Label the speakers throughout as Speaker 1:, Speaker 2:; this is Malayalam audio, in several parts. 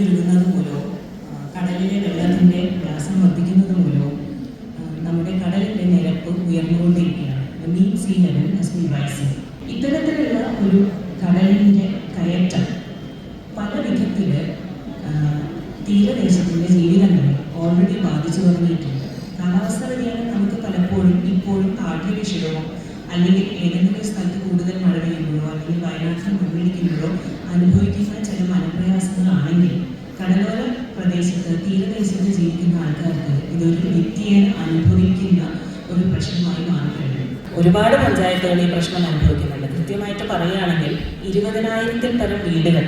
Speaker 1: കവിഞ്ഞൊഴുകുന്നത് മൂലവും കടലിലെ വെള്ളത്തിന്റെ വ്യാസം വർദ്ധിക്കുന്നത് മൂലവും നമ്മുടെ കടലിന്റെ നിരപ്പ് ഉയർന്നുകൊണ്ടിരിക്കുകയാണ്. Mean sea level must be ഇത്തരത്തിലുള്ള ഒരു കടലിന്റെ കയറ്റം പല വിധത്തിൽ തീരദേശത്തിന്റെ ജീവിതങ്ങളെ ഓൾറെഡി ബാധിച്ചു തുടങ്ങിയിട്ടുണ്ട്. കാലാവസ്ഥ വ്യതിയാനം നമുക്ക് പലപ്പോഴും ഇപ്പോഴും കാഠ്യവിഷയമോ അല്ലെങ്കിൽ ഏതെങ്കിലും സ്ഥലത്ത് കൂടുതൽ മഴ പെയ്യുമ്പോഴോ അല്ലെങ്കിൽ വയനാട്ടിൽ മണ്ണിടിക്കുമ്പോഴോ അനുഭവിക്കുന്ന തീരദേശത്ത് ജീവിക്കുന്ന ആൾക്കാർക്ക് ഇതൊരു നിത്യേന അനുഭവിക്കുന്ന ഒരു പ്രശ്നമായി മാറിക്കഴിഞ്ഞു ഒരുപാട് പഞ്ചായത്തുകൾ ഈ പ്രശ്നം അനുഭവിക്കുന്നുണ്ട്. കൃത്യമായിട്ട് പറയുകയാണെങ്കിൽ ഇരുപതിനായിരത്തിൽ പരം വീടുകൾ.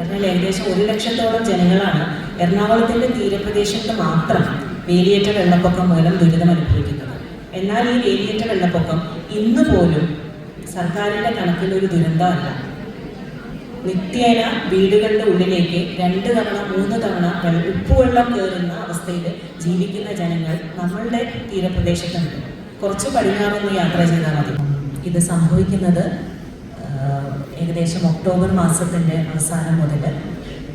Speaker 1: അതിനാൽ ഏകദേശം ഒരു ലക്ഷത്തോളം ജനങ്ങളാണ് എറണാകുളത്തിന്റെ തീരപ്രദേശത്ത് മാത്രം വേലിയേറ്റ വെള്ളപ്പൊക്കം മൂലം ദുരിതം അനുഭവിക്കുന്നത്. എന്നാൽ ഈ വേലിയേറ്റ വെള്ളപ്പൊക്കം ഇന്ന് പോലും സർക്കാരിന്റെ കണക്കിൽ ഒരു ദുരന്തമല്ല. നിത്യേന വീടുകളുടെ ഉള്ളിലേക്ക് രണ്ട് തവണ മൂന്ന് തവണ വെള്ള- ഉപ്പുവെള്ളം കയറുന്ന അവസ്ഥയിൽ ജീവിക്കുന്ന ജനങ്ങൾ നമ്മളുടെ തീരപ്രദേശത്തുണ്ട്. കുറച്ച് പടിഞ്ഞാറൊന്ന് യാത്ര ചെയ്താൽ മതി. ഇത് സംഭവിക്കുന്നത് ഏകദേശം ഒക്ടോബർ മാസത്തിന്റെ അവസാനം മുതൽ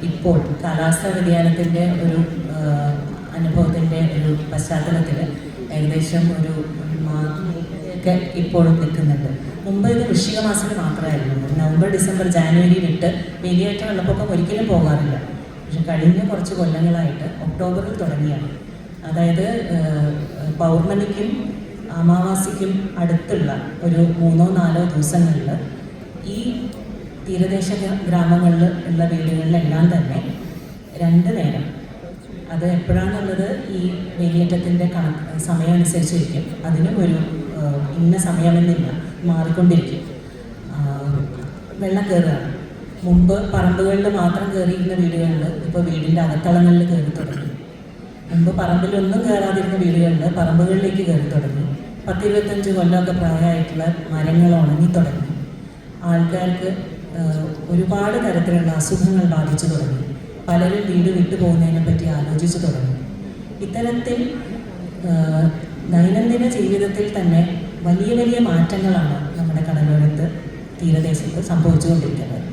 Speaker 1: ഇപ്പോൾ കാലാവസ്ഥാ വ്യതിയാനത്തിന്റെ ഒരു അനുഭവത്തിന്റെ ഒരു പശ്ചാത്തലത്തിൽ ഏകദേശം ഒരു ഒക്കെ ഇപ്പോഴും നിൽക്കുന്നുണ്ട് മുമ്പ് ഇത് വൃശ്ചിക മാസത്തിൽ മാത്രമായിരുന്നു. നവംബർ ഡിസംബർ ജാനുവരി വിട്ട് വേലിയേറ്റ വെള്ളപ്പൊക്കം ഒരിക്കലും പോകാറില്ല. പക്ഷെ കഴിഞ്ഞ കുറച്ച് കൊല്ലങ്ങളായിട്ട് ഒക്ടോബറിൽ തുടങ്ങിയാണ്. അതായത് പൗർണമിക്കും അമാവാസിക്കും അടുത്തുള്ള ഒരു മൂന്നോ നാലോ ദിവസങ്ങളിൽ ഈ തീരദേശ ഗ്രാമങ്ങളിൽ ഉള്ള വീടുകളിലെല്ലാം തന്നെ രണ്ട് നേരം. അത് എപ്പോഴാണെന്നുള്ളത് ഈ വേലിയേറ്റത്തിന്റെ കണക്ക് സമയം അനുസരിച്ചിരിക്കും. അതിനും ഒരു ഇന്ന സമയമെന്നില്ല. മാറിക്കൊണ്ടിരിക്കും. വെള്ളം കയറുകയാണ് മുമ്പ് പറമ്പുകളിൽ മാത്രം കയറിയിരുന്ന വീടുകളിൽ ഇപ്പോൾ വീടിന്റെ അകത്തളങ്ങളിൽ കയറി തുടങ്ങി. മുമ്പ് പറമ്പിലൊന്നും കയറാതിരുന്ന വീടുകളിൽ പറമ്പുകളിലേക്ക് കയറി തുടങ്ങി. പത്തിരുപത്തഞ്ച് കൊല്ലമൊക്കെ പ്രായമായിട്ടുള്ള മരങ്ങൾ ഉണങ്ങി തുടങ്ങി. ആൾക്കാർക്ക് ഒരുപാട് തരത്തിലുള്ള അസുഖങ്ങൾ ബാധിച്ചു തുടങ്ങി. പലരും വീട് വിട്ടു പോകുന്നതിനെ പറ്റി ആലോചിച്ചു തുടങ്ങി. ഇത്തരത്തിൽ ദൈനംദിന ജീവിതത്തിൽ തന്നെ വലിയ വലിയ മാറ്റങ്ങളാണ് നമ്മുടെ കടലോരത്ത് തീരദേശത്ത് സംഭവിച്ചുകൊണ്ടിരിക്കുന്നത്.